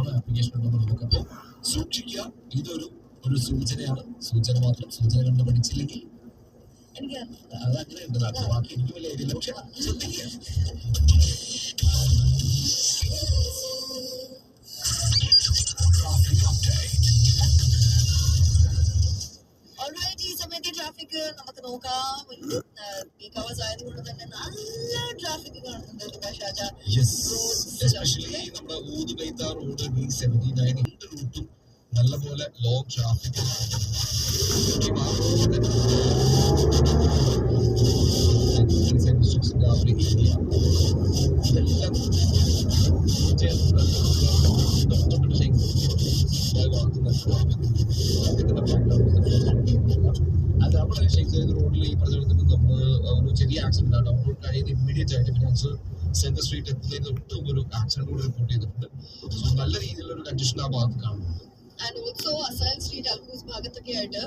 ആണ് ആപ്ലിക്കേഷൻ ഉണ്ടെന്ന് നമുക്കപ്പോൾ സൂക്ഷിക്കുക. ഇതൊരു ഒരു സൂചനയാണ്. സൂചന മാത്രം. സൂചന കണ്ട് പഠിച്ചില്ലെങ്കിൽ എനിക്ക് അത് അങ്ങനെ ഉണ്ട് നാട്ടിൽ ബാക്കി എനിക്ക് വലിയ ഐഡിയ പക്ഷെ ശ്രദ്ധിക്കുക നമുക്ക് നോക്കാം. പീക്ക് അവേഴ്സ് ആയതുകൊണ്ട് തന്നെ നല്ല ട്രാഫിക് കാണുന്നുണ്ട് ഷാജ എസ്പെഷ്യലി നമ്മുടെ ഊത് ബൈത്ത റോഡ് ബി സെവന്റി നയൻ രണ്ട് റൂട്ടും നല്ലപോലെ ലോങ് ട്രാഫിക് ഇതെല്ലാം ചേർന്ന് തൊട്ടിട്ട് അത് അവിടെ ഷെയ്ഖ് റോഡിൽ ഈ പ്രചരണത്തിന് നമ്മൾ ഒരു ചെറിയ ആക്സിഡന്റ് ആണ്. അപ്പോൾ കഴിയുന്ന ഇമ്മീഡിയറ്റ് ആയിട്ട് ഫിനാൻസ് സെൻട്രൽ സ്ട്രീറ്റ് എത്തുന്നതിന് തൊട്ട് ഒരു ആക്സിഡന്റ് കൂടി റിപ്പോർട്ട് ചെയ്തിട്ടുണ്ട്. നല്ല രീതിയിലുള്ള ഒരു കണ്ടീഷൻ ആ ഭാഗത്ത് കാണുന്നുണ്ട്. And also Asayel street Al Quoz ഭാഗത്തൊക്കെ ആയിട്ട്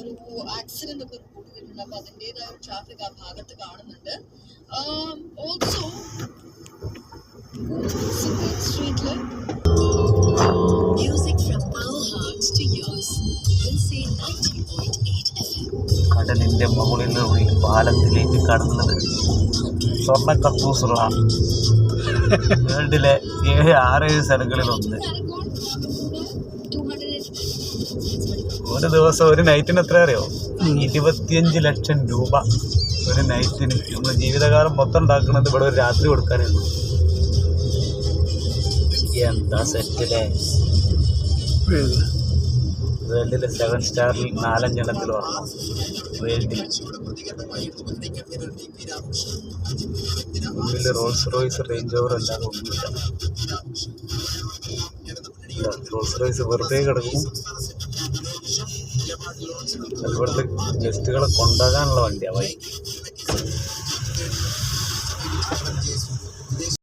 ഒരു ആക്സിഡന്റ് ഒക്കെ റിപ്പോർട്ട് ചെയ്തിട്ടുണ്ട്. അപ്പൊ അതിന്റെതായ ട്രാഫിക് ആ ഭാഗത്ത് കാണുന്നുണ്ട്. Also to yours. We'll say 90.8 FM. കടലിന്റെ മുകളിലൂടെ പാലത്തിലേക്ക് കടന്നത്. സ്വർണ കക്കൂസുള്ള വേൾഡിലെ ഏഴ് ആറേഴ് സ്ഥലങ്ങളിലൊന്ന് സ്ഥലങ്ങളിൽ ഒന്ന്. ഒരു ദിവസം ഒരു നൈറ്റിന് എത്ര അറിയോ? ഇരുപത്തിയഞ്ച് ലക്ഷം രൂപ. ഒരു നൈറ്റിന് നമ്മൾ ജീവിതകാലം മൊത്തം ഉണ്ടാക്കുന്നത് ഇവിടെ ഒരു രാത്രി കൊടുക്കാനേ ഉള്ളൂ. എന്താ സെറ്റിലെ വേൾഡിൽ സെവൻ സ്റ്റാറിൽ നാലഞ്ചെണ്ണത്തിൽ വന്നു. വേൾഡിൽ. മുന്നിൽ റോൾസ് റോയ്സ് റേഞ്ച് ഓവർ എല്ലാം ഒന്നുമില്ല റോൾസ് റോയ്സ് വെറുതെ കിടക്കും ഇവിടുത്തെ ഗസ്റ്റുകളെ കൊണ്ടാകാനുള്ള വണ്ടിയാണ് ബൈക്ക്